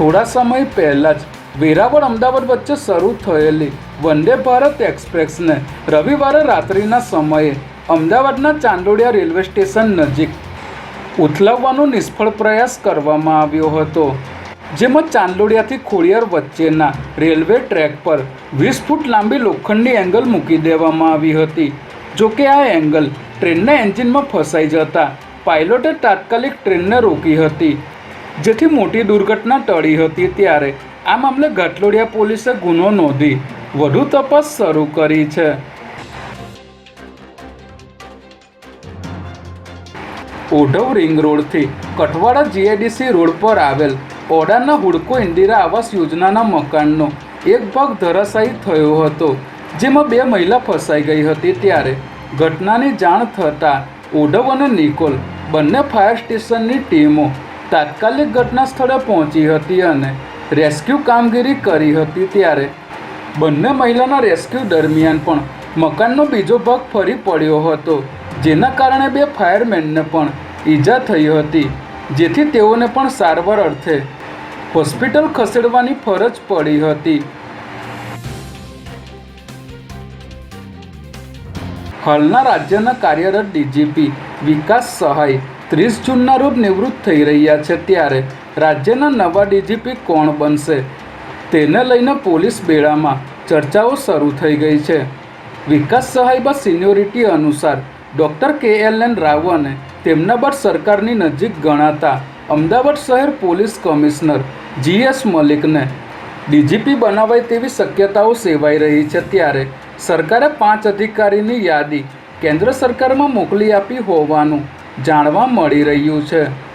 થોડા સમય પહેલાં જ વેરાવળ અમદાવાદ વચ્ચે શરૂ થયેલી વંદે ભારત એક્સપ્રેસને રવિવારે રાત્રિના સમયે અમદાવાદના ચાંદોડિયા રેલવે સ્ટેશન નજીક ઉથલાવવાનો નિષ્ફળ પ્રયાસ કરવામાં આવ્યો હતો, જેમાં ચાંદોડિયાથી ખોડિયાર વચ્ચેના રેલવે ટ્રેક પર વીસ ફૂટ લાંબી લોખંડની એંગલ મૂકી દેવામાં આવી હતી. જોકે આ એંગલ ટ્રેનના એન્જિનમાં ફસાઈ જતા પાયલોટે તાત્કાલિક ટ્રેનને રોકી હતી. જેથી મોટી દુર્ઘટના ટળી હતી ત્યારે આ મામલે ઘાટલોડિયા પોલીસે ગુનો નોંધી વધુ તપાસ શરૂ કરી છે. ઓઢવ રિંગ રોડથી કઠવાડા જીઆઈડીસી રોડ પર આવેલ ઓડાના હુડકો ઇન્દિરા આવાસ યોજનાના મકાનનો એક ભાગ ધરાશાયી થયો હતો, જેમાં બે મહિલા ફસાઈ ગઈ હતી ત્યારે ઘટનાની જાણ થતાં ઓઢવ અને નિકોલ બંને ફાયર સ્ટેશનની ટીમો તાત્કાલિક ઘટના સ્થળે પહોંચી હતી અને રેસ્ક્યુ કામગીરી કરી હતી ત્યારે. બંને મહિલાના રેસ્ક્યુ દરમિયાન પણ મકાનનો બીજો ભાગ ફરી પડ્યો હતો, જેના કારણે બે ફાયરમેનને પણ ઈજા થઈ હતી, જેથી તેઓને પણ સારવાર અર્થે હોસ્પિટલ ખસેડવાની ફરજ પડી હતી. હાલના રાજ્યના કાર્યરત ડીજીપી વિકાસ સહાય ત્રીસ જૂનના રોજ નિવૃત્ત થઈ રહ્યા છે ત્યારે રાજ્યના નવા ડીજીપી કોણ બનશે? તેને લઈને પોલીસ બેડામાં ચર્ચાઓ શરૂ થઈ ગઈ છે. વિકાસ સહાયબા સિન્યોરિટી સિનિયોરિટી અનુસાર ડૉક્ટર કે એલ એન રાવને તેમના બાદ સરકારની નજીક ગણાતા અમદાવાદ શહેર પોલીસ કમિશનર જી એસ મલિકને ડીજીપી બનાવાય તેવી શક્યતાઓ સેવાઈ રહી છે ત્યારે સરકારે પાંચ અધિકારીની યાદી કેન્દ્ર સરકારમાં મોકલી આપી હોવાનું જાણવા મળી રહ્યું છે.